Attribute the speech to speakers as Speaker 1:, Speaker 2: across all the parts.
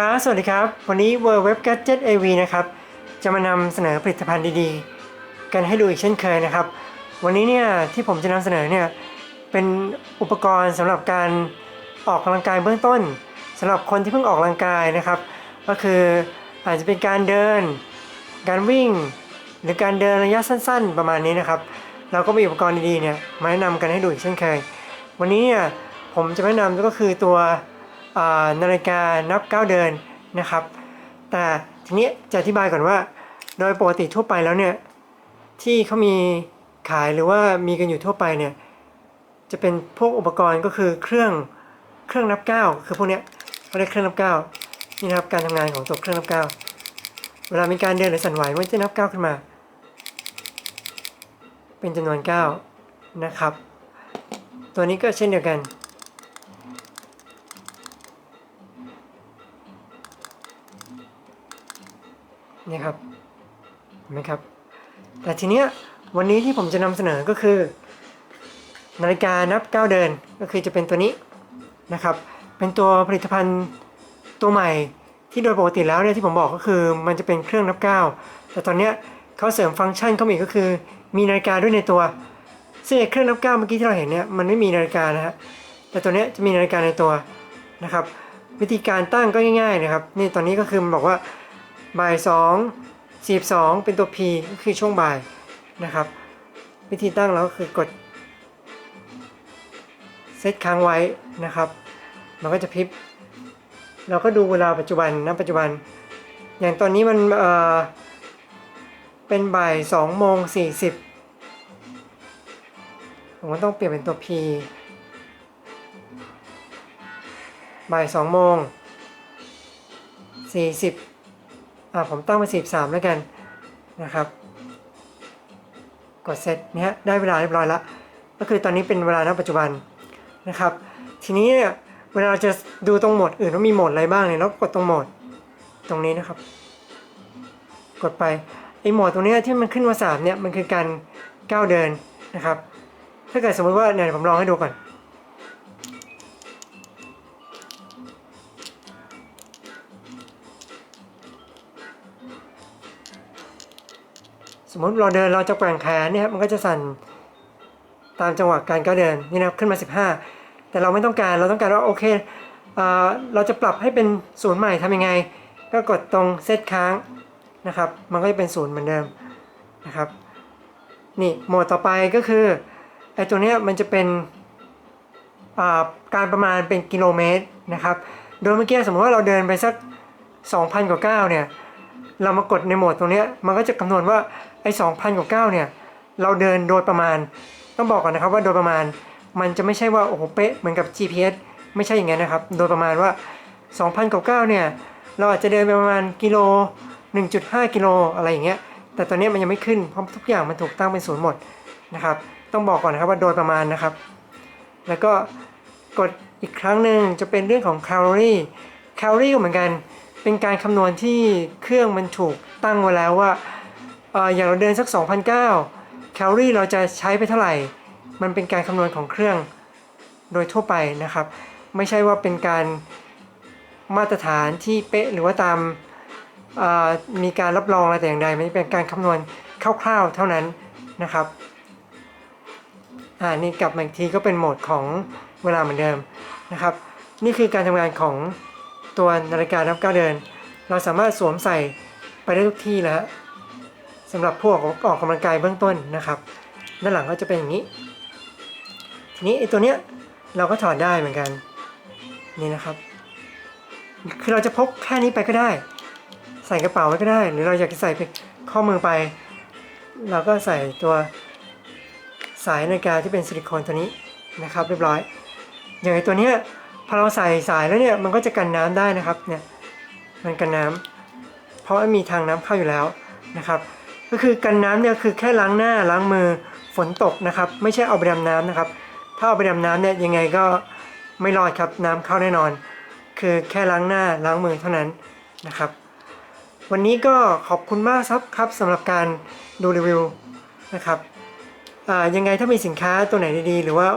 Speaker 1: ครับสวัสดีครับ วันนี้ w w w Gadget AV นะครับ จะมานำเสนอผลิตภัณฑ์ดีๆ กันให้ดูอีกเช่นเคยนะครับ วันนี้เนี่ยที่ผมจะนำเสนอเนี่ยเป็นอุปกรณ์สำหรับการออกกำลังกายเบื้องต้นสำหรับคนที่เพิ่งออกกำลังกายนะครับ ก็คืออาจจะเป็นการเดิน การวิ่ง หรือการเดินระยะสั้น ๆ ประมาณนี้นะครับ เราก็มีอุปกรณ์ดีๆเนี่ยมาแนะนำกันให้ดูอีกเช่นเคย วันนี้เนี่ยผมจะแนะนำก็คือตัว นาฬิกานับก้าวเดินนะครับ แต่ทีนี้จะอธิบายก่อนว่า โดยปกติทั่วไปแล้วเนี่ยที่เขามีขายหรือว่ามีกันอยู่ทั่วไปเนี่ยจะเป็นพวกอุปกรณ์ก็คือเครื่องเครื่องนับก้าวคือพวกเนี้ยเขาเรียกเครื่องนับก้าวนี่นะครับการทำงานของตัวเครื่องนับก้าวเวลามีการเดินหรือสั่นไหวมันจะนับก้าวขึ้นมา เป็นจำนวนก้าวนะครับ ตัวนี้ก็เช่นเดียวกัน นี่ครับเห็นไหมครับ แต่ทีเนี้ยวันนี้ที่ผมจะนำเสนอก็คือ นาฬิกานับก้าวเดินก็คือจะเป็นตัวนี้นะครับ เป็นตัวผลิตภัณฑ์ตัวใหม่ที่โดยปกติแล้วเนี่ยที่ผมบอกก็คือมันจะเป็นเครื่องนับก้าวแต่ตอนเนี้ยเขาเสริมฟังก์ชันเข้ามาอีกก็คือ มีนาฬิกาด้วยในตัวซึ่งเครื่องนับก้าวเมื่อกี้ที่เราเห็นเนี่ยมันไม่มีนาฬิกานะฮะแต่ตัวเนี้ยจะมีนาฬิกาในตัวนะครับ วิธีการตั้งก็ง่ายๆนะครับ นี่ตอนนี้ก็คือมันบอกว่า บ่ายสองสี่สองเป็นตัว P ก็คือช่วงบ่ายนะครับ วิธีตั้งแล้วก็คือกดเซตค้างไว้นะครับ มันก็จะพิบ เราก็ดูเวลาปัจจุบันณปัจจุบัน อย่างตอนนี้มันเอ่อเป็นบ่ายสองโมงสี่สิบผมก็ต้องเปลี่ยนเป็นตัว P บ่ายสองโมงสี่สิบ อ่าผมตั้งไป43 แล้วกันนะครับ กดเสร็จเนี้ยได้เวลาเรียบร้อยแล้ว ก็คือตอนนี้เป็นเวลาณปัจจุบันนะครับ ทีนี้เนี่ยเวลาเราจะดูตรงโหมดอื่นว่ามีโหมดอะไรบ้างเนี่ยเราก็กดตรงโหมดตรงนี้นะครับ กดไปไอโหมดตรงนี้ที่มันขึ้นมาสามเนี่ยมันคือการก้าวเดินนะครับ ถ้าเกิดสมมติว่าเนี่ยเดี๋ยวผมลองให้ดูก่อน สมมติเราเดินเราจะแกว่งแขนเนี่ยครับมันก็จะสั่นตามจังหวะการก้าวเดินนี่นะครับขึ้นมา 15 แต่เราไม่ต้องการเราต้องการว่าโอเคเอเราจะปรับให้เป็นศูนย์ใหม่ทำยังไง ก็กดตรงเซตค้างนะครับ มันก็จะเป็นศูนย์เหมือนเดิมนะครับนี่โหมดต่อไปก็คือไอ้ตัวเนี้ยมันจะเป็นาการประมาณเป็นกิโลเมตรนะครับ โดยเมื่อกี้สมมติว่าเราเดินไปสัก 2,000กว่าก้าวเนี่ย เรามากดในโหมดตรงเนี้ยมันก็จะคำนวณว่า ไอ้2,000กว่าก้าเนี่ยเราเดินโดยประมาณต้องบอกก่อนนะครับว่าโดยประมาณมันจะไม่ใช่ว่าโอ้โหเป๊ะเหมือนกับ GPS ไม่ใช่อย่างนั้นนะครับ โดยประมาณว่า 2,000กว่าก้าเนี่ย เราอาจจะเดินไปประมาณกิโล 1.5 กิโลอะไรอย่างเงี้ย แต่ตอนนี้มันยังไม่ขึ้นเพราะทุกอย่างมันถูกตั้งเป็นศูนย์หมดนะครับ ต้องบอกก่อนนะครับว่าโดยประมาณนะครับ แล้วก็กดอีกครั้งหนึ่งจะเป็นเรื่องของแคลอรี่ แคลอรี่ก็เหมือนกัน เป็นการคำนวณที่เครื่องมันถูกตั้งไว้แล้วว่า อย่างเราเดินสัก 2,009แคลอรี่เราจะใช้ไปเท่าไหร่ มันเป็นการคำนวณของเครื่องโดยทั่วไปนะครับ ไม่ใช่ว่าเป็นการมาตรฐานที่เป๊ะหรือว่าตามมีการรับรองอะไรแต่อย่างใดมันเป็นการคำนวณคร่าวๆเท่านั้นนะครับอ่านี่กลับมาอีกทีก็เป็นโหมดของเวลาเหมือนเดิมนะครับ นี่คือการทำงานของตัวนาฬิกานับก้าวเดิน เราสามารถสวมใส่ไปได้ทุกที่แล้ว สำหรับพวกออกกำลังกายเบื้องต้นนะครับ ด้านหลังก็จะเป็นอย่างนี้ ทีนี้ไอ้ตัวเนี้ยเราก็ถอดได้เหมือนกัน นี่นะครับ คือเราจะพกแค่นี้ไปก็ได้ ใส่กระเป๋าไว้ก็ได้ หรือเราอยากจะใส่ไปข้อมือไป เราก็ใส่ตัวสายนาฬิกาที่เป็นซิลิโคนตัวนี้นะครับเรียบร้อย อย่างไอตัวเนี้ยพอเราใส่สายแล้วเนี่ยมันก็จะกันน้ำได้นะครับเนี่ยมันกันน้ำเพราะมีทางน้ำเข้าอยู่แล้วนะครับ ก็คือกันน้ำเนี่ยคือแค่ล้างหน้าล้างมือฝนตกนะครับ ไม่ใช่เอาไปดำน้ำนะครับ ถ้าเอาไปดำน้ำเนี่ยยังไงก็ไม่รอดครับน้ำเข้าแน่นอน คือแค่ล้างหน้าล้างมือเท่านั้นนะครับ วันนี้ก็ขอบคุณมากครับครับสำหรับการดูรีวิวนะครับอ่ายังไงถ้ามีสินค้าตัวไหนดีๆ หรือว่า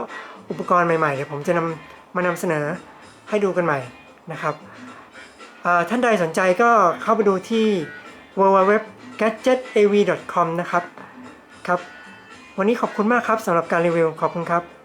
Speaker 1: อุปกรณ์ใหม่ๆเดี๋ยวผมจะนำมานำเสนอให้ดูกันใหม่นะครับอ่าท่านใดสนใจก็เข้าไปดูที่ www.gadgetav.com นะครับครับ วันนี้ขอบคุณมากครับสำหรับการรีวิวขอบคุณครับ